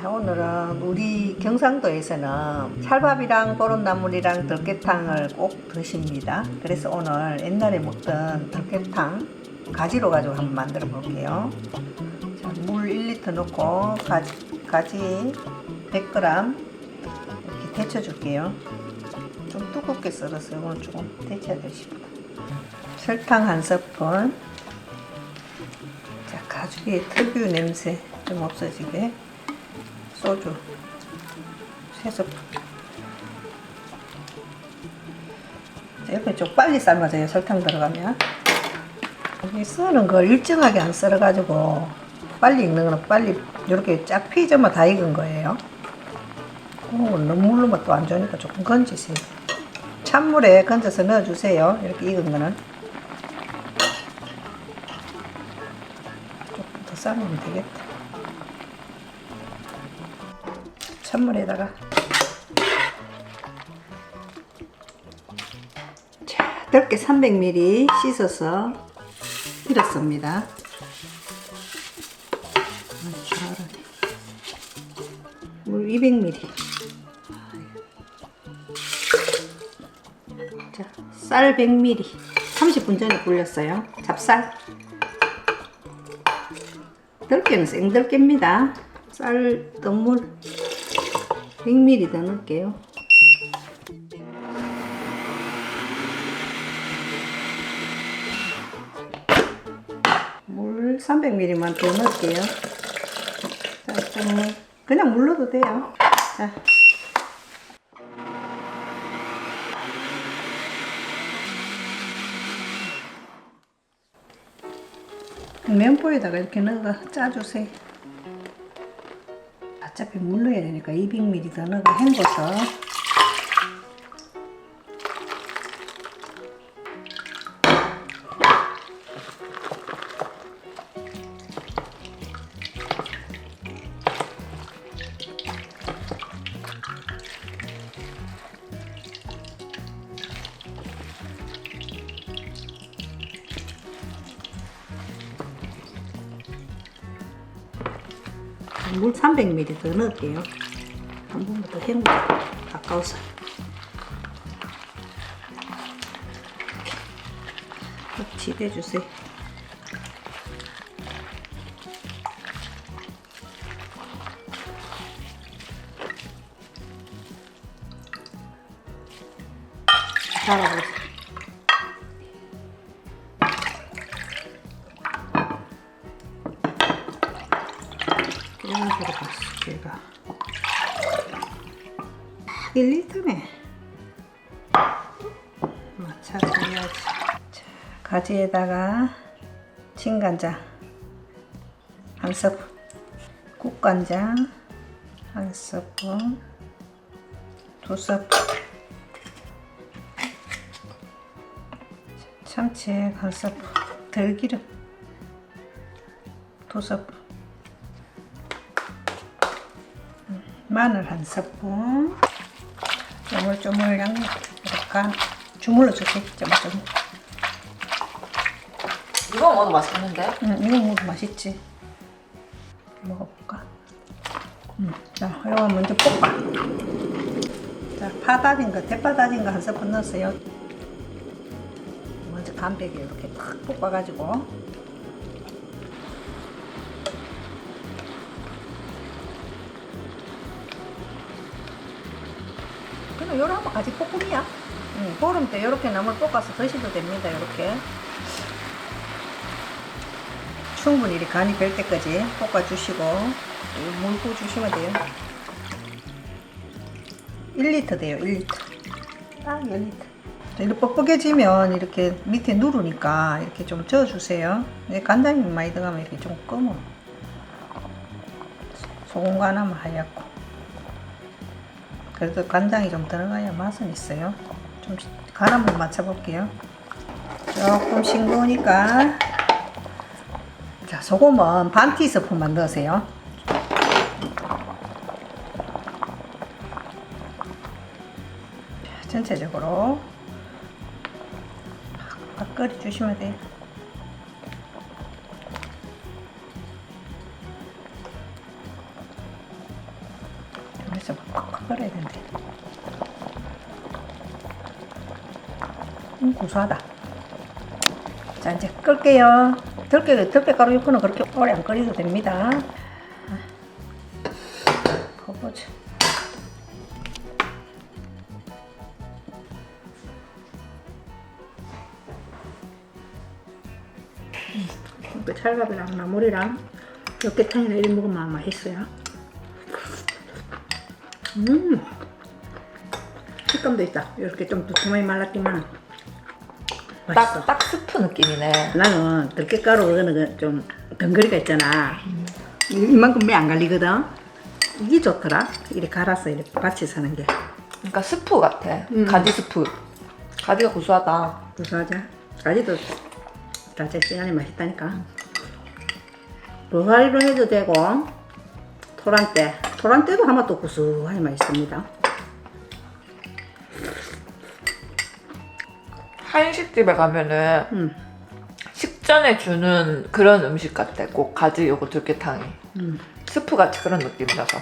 자, 오늘은 우리 경상도에서는 찰밥이랑 보름나물이랑 들깨탕을 꼭 드십니다. 그래서 오늘 옛날에 먹던 들깨탕 가지로 가지고 한번 만들어 볼게요. 자, 물 1리터 넣고 가지, 가지 100g 이렇게 데쳐 줄게요. 좀 두껍게 썰었어요. 오늘 조금 데쳐야 되십니다. 설탕 한 스푼. 자, 가죽의 특유 냄새 좀 없어지게. 소주 세 스푼. 자, 이렇게 좀 빨리 삶아져요. 설탕 들어가면. 이 썰은 걸 일정하게 안 썰어가지고 빨리 익는 거는 빨리 이렇게 쫙 피자만 다 익은 거예요. 오, 너무 물르면 또안 좋으니까 조금 건지세요. 찬물에 건져서 넣어주세요. 이렇게 익은 거는. 조금 더 삶으면 되겠다. 찬물에다가 자, 넓게 300ml 씻어서 익었습니다. 물 200ml. 자, 쌀 100ml. 30분 전에 불렸어요. 잡쌀. 들깨는 생들깨입니다. 쌀 덩물 100ml 더 넣을게요. 물 300ml만 더 넣을게요. 자, 좀 그냥 물 넣어도 돼요. 자. 면보에다가 이렇게 넣어가 짜주세요. 어차피 물 넣어야 되니까 200ml 더 넣어가 헹궈서 물 300ml 더 넣을게요. 한 번만 더 헹궈 가까워서. 지대 주세요. 달아보세요. 얼마 들어갔어, 걔가. 1리터네. 맞춰줘야지. 자, 가지에다가 진간장 한 스푼, 국간장 한 스푼, 두 스푼, 참치액 한 스푼, 들기름 두 스푼, 마늘 한 스푼 쪼물쪼물 양념 이렇게 주물러 주세요 쪼물쪼물 이거 먹어도 맛있겠는데? 응, 이거 먹어도 맛있지. 먹어볼까? 응, 자 이거 먼저 볶아. 자 파다진 거 대파다진 거 한 스푼 넣었어요. 먼저 간백에 이렇게 팍 볶아가지고 그냥 요런 가지 볶음이야. 응, 보름 때 이렇게 나물 볶아서 드셔도 됩니다. 이렇게 충분히 이렇게 간이 별 때까지 볶아주시고 물 부어주시면 돼요. 1리터 돼요. 1리터. 딱 1리터. 이렇게 뻑뻑해지면 이렇게 밑에 누르니까 이렇게 좀 저어주세요. 근데 간장이 많이 들어가면 이렇게 좀 검어. 소금 간하면 하얗고. 그래도 간장이 좀 들어가야 맛은 있어요. 좀 간 한번 맞춰볼게요. 조금 싱거우니까 자 소금은 반 티스푼만 넣으세요. 자, 전체적으로 막 끓여 주시면 돼요. Kokkok끓여야 된대. 음, 구수하다. 자, 이제 끌게요. 들깨, 들깨가루 육수는 그렇게 오래 안 끓여도 됩니다. 거보자. 그 찰밥이랑 나물이랑 육개탕이랑 이런 먹으면 맛있어요. 음, 식감도 있다. 이렇게 좀 두툼하게 말랐지만 맛있어. 딱, 딱 스프 느낌이네. 나는 들깨가루 그거는 그좀 덩거리가 있잖아. 이- 이만큼 매 안 갈리거든. 이게 좋더라. 이렇게 갈아서 이렇게 같이 사는 게. 그러니까 스프 같아. 음. 가지 스프. 가지가 구수하다. 구수하자. 가지도 자체 시간이 맛있다니까. 부화리로 해도 되고 토란대. 토란대도 하면 또 구수하게 맛있습니다. 한식집에 가면은 음. 식전에 주는 그런 음식 같아. 꼭 가지 요거 들깨탕이. 음. 스프 같이 그런 느낌이라서.